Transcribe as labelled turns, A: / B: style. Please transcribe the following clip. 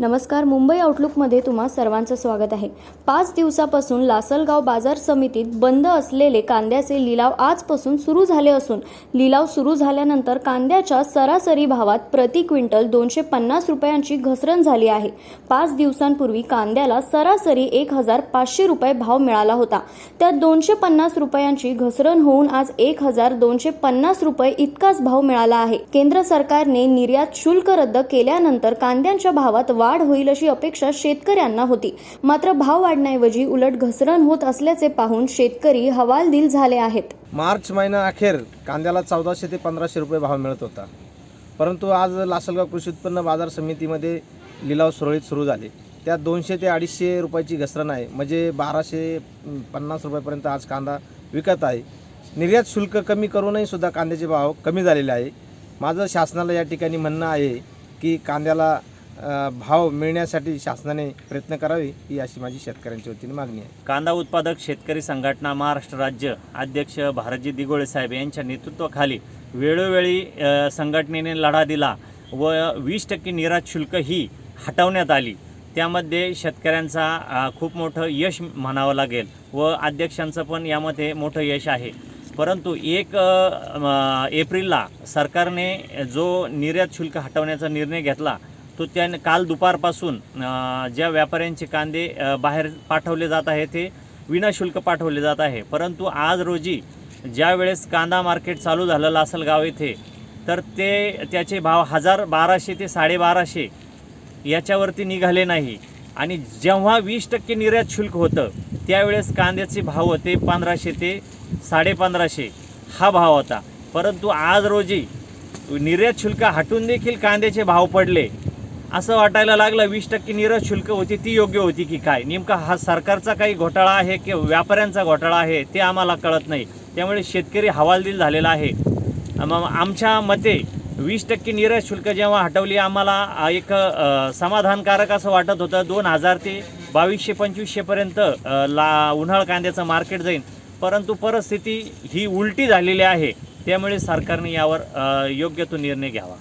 A: नमस्कार मुंबई आउटलुकमध्ये तुम्हा सर्वांचं स्वागत आहे. पाच दिवसापासून लासलगाव बाजार समितीत बंद असलेले कांद्याचे लिलाव आजपासून सुरू झाले असून लिलाव सुरू झाल्यानंतर कांद्याच्या सरासरी भावात प्रति क्विंटल दोनशे पन्नास रुपयांची घसरण झाली आहे. पाच दिवसांपूर्वी कांद्याला सरासरी एक हजार पाचशे रुपये भाव मिळाला होता. त्यात दोनशे पन्नास रुपयांची घसरण होऊन आज एक हजार दोनशे पन्नास रुपये इतकाच भाव मिळाला आहे. केंद्र सरकारने निर्यात शुल्क रद्द केल्यानंतर कांद्यांच्या भावात वाढ होईल अशी अपेक्षा शेतकऱ्यांना होती. मात्र भाव वाढण्याऐवजी उलट घसरण होत असल्याचे पाहून शेतकरी हवालदिल झाले आहेत.
B: मार्च महिना अखेर कांद्याला चौदाशे ते पंधराशे रुपये भाव मिळत होता. परंतु आज लासलगाव कृषी उत्पन्न बाजार समितीमध्ये लिलाव सुरळीत सुरू झाले. त्यात दोनशे ते अडीचशे रुपयाची घसरण आहे. म्हणजे बाराशे पन्नास रुपयापर्यंत आज कांदा विकत आहे. निर्यात शुल्क कमी करूनही सुद्धा कांद्याचे भाव कमी झालेले आहे. माझं शासनाला या ठिकाणी म्हणणं आहे की कांद्याला भाव मिळण्यासाठी शासनाने प्रयत्न करावे ही अशी माझी शेतकऱ्यांच्या वतीने मागणी आहे.
C: कांदा उत्पादक शेतकरी संघटना महाराष्ट्र राज्य अध्यक्ष भारतजी दिगोळे साहेब यांच्या नेतृत्वाखाली वेळोवेळी संघटनेने लढा दिला व वीस टक्के निर्यात शुल्क ही हटवण्यात आली. त्यामध्ये शेतकऱ्यांचा खूप मोठं यश म्हणावं लागेल व अध्यक्षांचं पण यामध्ये मोठं यश आहे. परंतु एक एप्रिलला सरकारने जो निर्यात शुल्क हटवण्याचा निर्णय घेतला तो त्याने काल दुपारपासून ज्या व्यापाऱ्यांचे कांदे बाहेर पाठवले जात आहे ते विनाशुल्क पाठवले जात आहे. परंतु आज रोजी ज्या वेळेस कांदा मार्केट चालू झालं लासलगाव येथे तर ते त्याचे भाव हजार बाराशे ते साडेबाराशे याच्यावरती निघाले नाही. आणि जेव्हा वीस टक्के निर्यात शुल्क होतं त्यावेळेस कांद्याचे भाव होते पंधराशे ते साडेपंधराशे हा भाव होता. परंतु आज रोजी निर्यात शुल्क हटून देखील कांद्याचे भाव पडले. असं वाटायला लागलं वीस टक्के निर्यात शुल्क होती ती योग्य होती की काय? नेमका हा सरकारचा काही घोटाळा आहे की व्यापाऱ्यांचा घोटाळा आहे ते आम्हाला कळत नाही. त्यामुळे शेतकरी हवालदिल झालेला आहे. मग आमच्या मते वीस टक्के निरज शुल्क जेव्हा हटवली आम्हाला एक समाधानकारक असं वाटत होतं. दोन हजार ते बावीसशे पंचवीसशेपर्यंत ला उन्हाळ कांद्याचं मार्केट जाईल परंतु परिस्थिती ही उलटी झालेली आहे. त्यामुळे सरकारने यावर योग्य तो निर्णय घ्यावा.